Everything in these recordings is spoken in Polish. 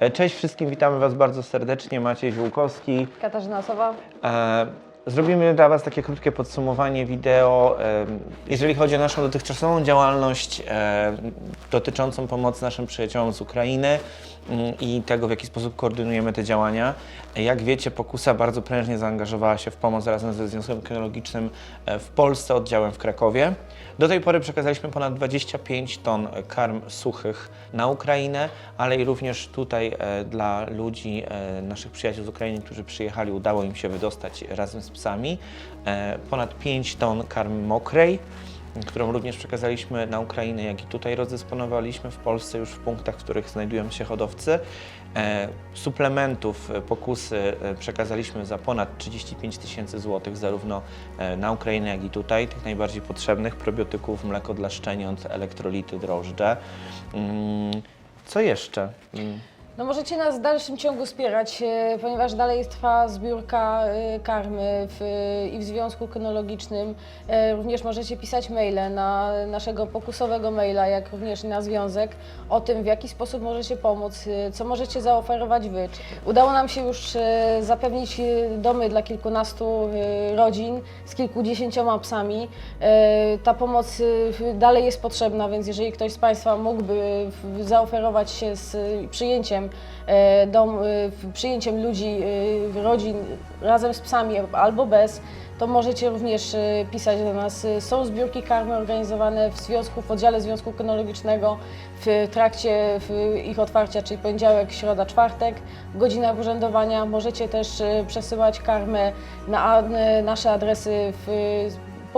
E, Cześć wszystkim, witamy Was bardzo serdecznie. Maciej Żółkowski. Katarzyna Sowa. Zrobimy dla Was takie krótkie podsumowanie wideo, jeżeli chodzi o naszą dotychczasową działalność dotyczącą pomocy naszym przyjaciołom z Ukrainy mm, i tego, w jaki sposób koordynujemy te działania. Jak wiecie, Pokusa bardzo prężnie zaangażowała się w pomoc razem ze Związkiem Kynologicznym e, w Polsce, oddziałem w Krakowie. Do tej pory przekazaliśmy ponad 25 ton karm suchych na Ukrainę, ale i również tutaj e, dla ludzi, e, naszych przyjaciół z Ukrainy, którzy przyjechali, udało im się wydostać razem z psami e, ponad 5 ton karmy mokrej, którą również przekazaliśmy na Ukrainę, jak i tutaj rozdysponowaliśmy w Polsce już w punktach, w których znajdują się hodowcy. E, Suplementów e, pokusy przekazaliśmy za ponad 35 tysięcy złotych, zarówno na Ukrainę, jak i tutaj, tych najbardziej potrzebnych probiotyków, mleko dla szczeniąt, elektrolity, drożdże. Mm, Co jeszcze? No możecie nas w dalszym ciągu wspierać, e, ponieważ dalej trwa zbiórka e, karmy w, i w Związku Kynologicznym. E, Również możecie pisać maile na naszego pokusowego maila, jak również na związek, o tym w jaki sposób możecie pomóc, e, co możecie zaoferować Wy. Udało nam się już e, zapewnić e, domy dla kilkunastu e, rodzin z kilkudziesięcioma psami. E, Ta pomoc e, dalej jest potrzebna, więc jeżeli ktoś z Państwa mógłby zaoferować się z e, przyjęciem e, dom, e, przyjęciem ludzi, e, rodzin razem z psami albo bez, to możecie również e, pisać do nas. Są zbiórki karmy organizowane w związku, w oddziale Związku Kynologicznego w trakcie ich otwarcia, czyli poniedziałek, środa, czwartek, w godzinach urzędowania. Możecie też przesyłać karmę na nasze adresy w,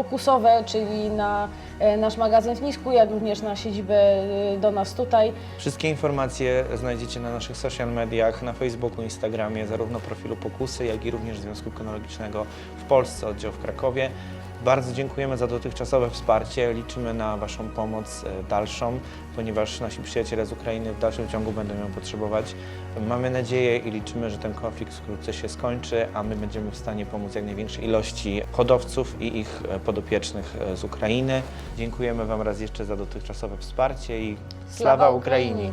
pokusowe, czyli na e, nasz magazyn w Nisku, jak również na siedzibę e, do nas tutaj. Wszystkie informacje znajdziecie na naszych social mediach, na Facebooku, Instagramie, zarówno profilu Pokusy, jak i również Związku Kynologicznego w Polsce, oddział w Krakowie. Bardzo dziękujemy za dotychczasowe wsparcie. Liczymy na Waszą pomoc e, dalszą, ponieważ nasi przyjaciele z Ukrainy w dalszym ciągu będą ją potrzebować. Mamy nadzieję i liczymy, że ten konflikt wkrótce się skończy, a my będziemy w stanie pomóc jak największej ilości hodowców i ich e, podopiecznych e, z Ukrainy. Dziękujemy Wam raz jeszcze za dotychczasowe wsparcie i sława! Ukrainie.